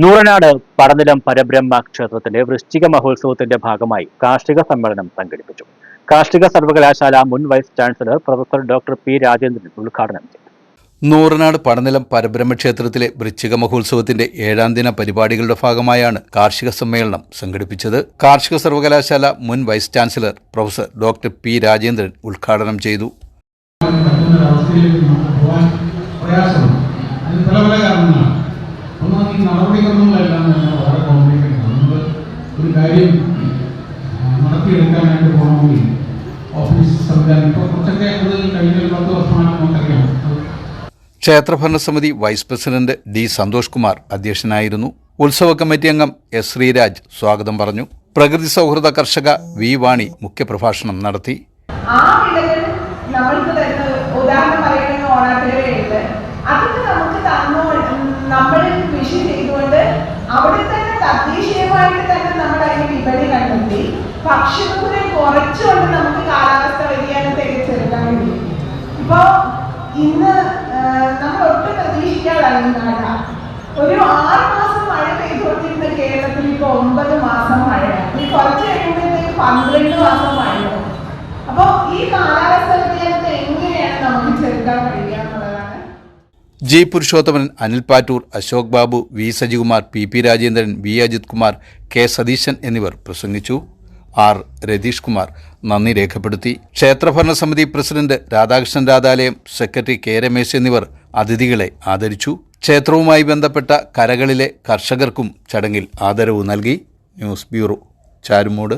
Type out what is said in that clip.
നൂറനാട് പടനിലം പരബ്രഹ്മ ക്ഷേത്രത്തിലെ വൃശ്ചിക മഹോത്സവത്തിന്റെ ഭാഗമായി കാർഷിക സമ്മേളനം സംഘടിപ്പിച്ചു. കാർഷിക സർവകലാശാല മുൻ vice chancellor professor doctor P Rajendran ഉദ്ഘാടനം ചെയ്തു. നൂറനാട് പടനിലം പരബ്രഹ്മ ക്ഷേത്രത്തിലെ വൃശ്ചിക മഹോത്സവത്തിന്റെ ഏഴാം ദിന പരിപാടികളുടെ ഭാഗമായാണ് കാർഷിക സമ്മേളനം സംഘടിപ്പിച്ചത്. കാർഷിക സർവകലാശാല മുൻ vice chancellor professor doctor P Rajendran ഉദ്ഘാടനം ചെയ്തു. നടപടിക്രമങ്ങളെല്ലാം തന്നെ വളരെ കോംപ്ലിക്കേറ്റഡ് നമ്മൾ ഒരു കാര്യം നടത്തിയെടുക്കാനായിട്ട് പോകണമെങ്കിൽ ഓഫീസ് സംവിധാനം ഇപ്പോൾ കുറച്ചൊക്കെ അത് കഴിഞ്ഞ ഒരു പത്ത് വർഷമാണ് നമുക്കറിയാം. ക്ഷേത്രഭരണസമിതി vice president D Santhosh Kumar അധ്യക്ഷനായിരുന്നു. ഉത്സവ കമ്മിറ്റി അംഗം എസ് ശ്രീരാജ് സ്വാഗതം പറഞ്ഞു. പ്രകൃതി സൗഹൃദ കർഷക വി വാണി മുഖ്യപ്രഭാഷണം നടത്തി. ആ നമ്മൾക്ക് അവിടെ തന്നെ തദ്ദേശീയമായിട്ട് തന്നെ നമ്മൾ അതിന് വിപണി കണ്ടെത്തി. ഭക്ഷണത്തിനെ കുറച്ചുകൊണ്ട് നമുക്ക് കാലാവസ്ഥ വ്യതിയാനം തികച്ചെടുക്കാൻ വേണ്ടി ഇപ്പോ ഇന്ന് നമ്മൾ ഒട്ടും പ്രതീക്ഷിക്കാതായി നാട ഒരു ആറ് മാസം മഴ പെയ്തുകൊണ്ടിരുന്ന കേരളത്തിൽ ഇപ്പൊ ഒമ്പത് മാസം മഴ. ഈ കുറച്ച് കഴിയുമ്പോഴത്തേക്ക് പന്ത്രണ്ട് മാസം മഴയാണ് അപ്പോൾ ഈ കാലാവസ്ഥ വ്യതിയാനത്തെ എങ്ങനെയാണ് നമുക്ക് ചെറുക്കാൻ കഴിയുക എന്നുള്ളതാണ് G Purushothaman Anil Pattoor Ashok Babu V Sajikumar P P Rajendran V Ajith Kumar K Satheesan എന്നിവർ പ്രസംഗിച്ചു. ആർ രതീഷ് കുമാർ നന്ദി രേഖപ്പെടുത്തി. ക്ഷേത്രഭരണ സമിതി president Radhakrishnan Radhalayam secretary K Ramesh എന്നിവർ അതിഥികളെ ആദരിച്ചു. ക്ഷേത്രവുമായി ബന്ധപ്പെട്ട കരകളിലെ കർഷകർക്കും ചടങ്ങിൽ ആദരവ് നൽകി. News bureau Charummood.